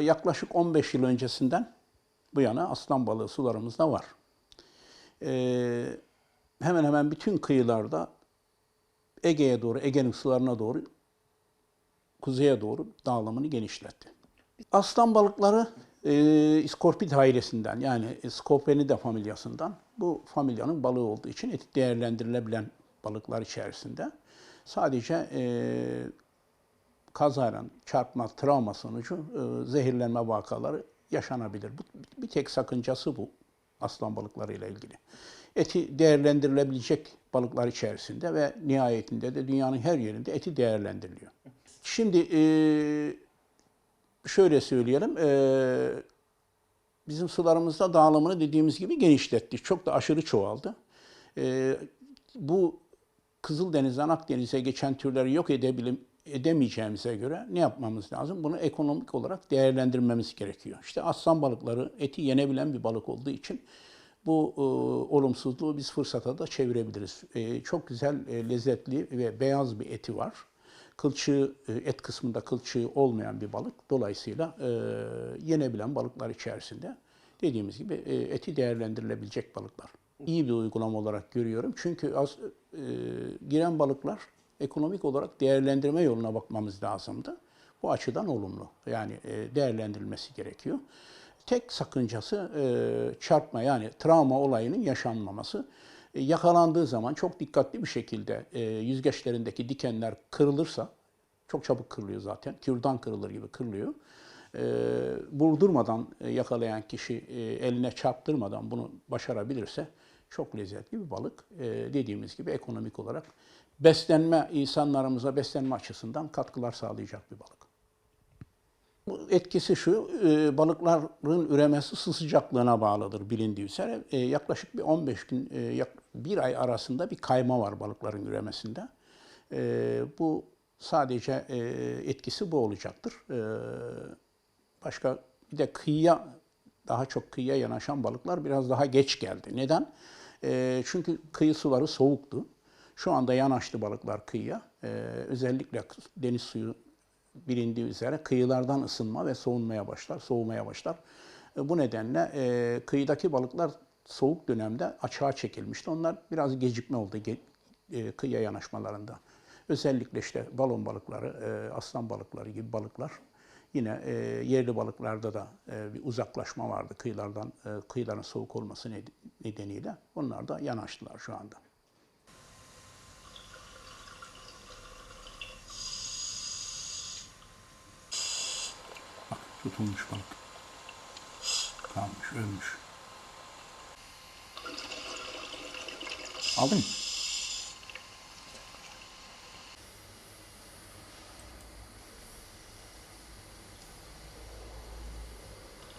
Yaklaşık 15 yıl öncesinden bu yana aslan balığı sularımızda var. Ee, hemen hemen bütün kıyılarda Ege'ye doğru, Ege'nin sularına doğru, kuzeye doğru dağılımını genişletti. Aslan balıkları e, iskorpit ailesinden yani Scopenida familyasından bu familyanın balığı olduğu için etik değerlendirilebilen balıklar içerisinde sadece e, kazayla çarpma, travma sonucu e, zehirlenme vakaları yaşanabilir. Bu, bir tek sakıncası bu aslan balıklarıyla ilgili. Eti değerlendirilebilecek balıklar içerisinde ve nihayetinde de dünyanın her yerinde eti değerlendiriliyor. Şimdi e, şöyle söyleyelim, e, bizim sularımızda dağılımını dediğimiz gibi genişletti. Çok da aşırı çoğaldı. E, bu Kızıldeniz'den Akdeniz'e geçen türleri yok edebilim, edemeyeceğimize göre ne yapmamız lazım? Bunu ekonomik olarak değerlendirmemiz gerekiyor. İşte aslan balıkları eti yenebilen bir balık olduğu için bu e, olumsuzluğu biz fırsata da çevirebiliriz. E, çok güzel, e, lezzetli ve beyaz bir eti var. Kılçığı, e, et kısmında kılçığı olmayan bir balık. Dolayısıyla e, yenebilen balıklar içerisinde dediğimiz gibi e, eti değerlendirilebilecek balıklar. İyi bir uygulama olarak görüyorum. Çünkü az, e, giren balıklar ekonomik olarak değerlendirme yoluna bakmamız lazımdı. Bu açıdan olumlu. Yani e, değerlendirilmesi gerekiyor. Tek sakıncası e, çarpma yani travma olayının yaşanmaması. E, yakalandığı zaman çok dikkatli bir şekilde yüzgeçlerindeki dikenler kırılırsa, çok çabuk kırılıyor zaten, kürdan kırılır gibi kırılıyor. Vurdurmadan yakalayan kişi eline çarptırmadan bunu başarabilirse çok lezzetli bir balık. Dediğimiz gibi ekonomik olarak beslenme, insanlarımıza beslenme açısından katkılar sağlayacak bir balık. Bu etkisi şu, e, balıkların üremesi ısı sıcaklığına bağlıdır bilindiği üzere. E, yaklaşık bir 15 gün, e, bir ay arasında bir kayma var balıkların üremesinde. Bu sadece etkisi bu olacaktır. Başka bir de kıyıya, daha çok kıyıya yanaşan balıklar biraz daha geç geldi. Neden? Çünkü kıyı suları soğuktu. Şu anda yanaştı balıklar kıyıya. Ee, özellikle deniz suyu bilindiği üzere kıyılardan ısınma ve soğunmaya başlar, soğumaya başlar. E, bu nedenle e, kıyıdaki balıklar soğuk dönemde açığa çekilmişti. Onlar biraz gecikme oldu ge, e, kıyıya yanaşmalarında. Özellikle işte balon balıkları, e, aslan balıkları gibi balıklar. Yine e, yerli balıklarda da e, bir uzaklaşma vardı kıyılardan, e, kıyıların soğuk olması nedeniyle. Onlar da yanaştılar şu anda. Tutulmuş balık. Kalmış, ölmüş. Aldın mı?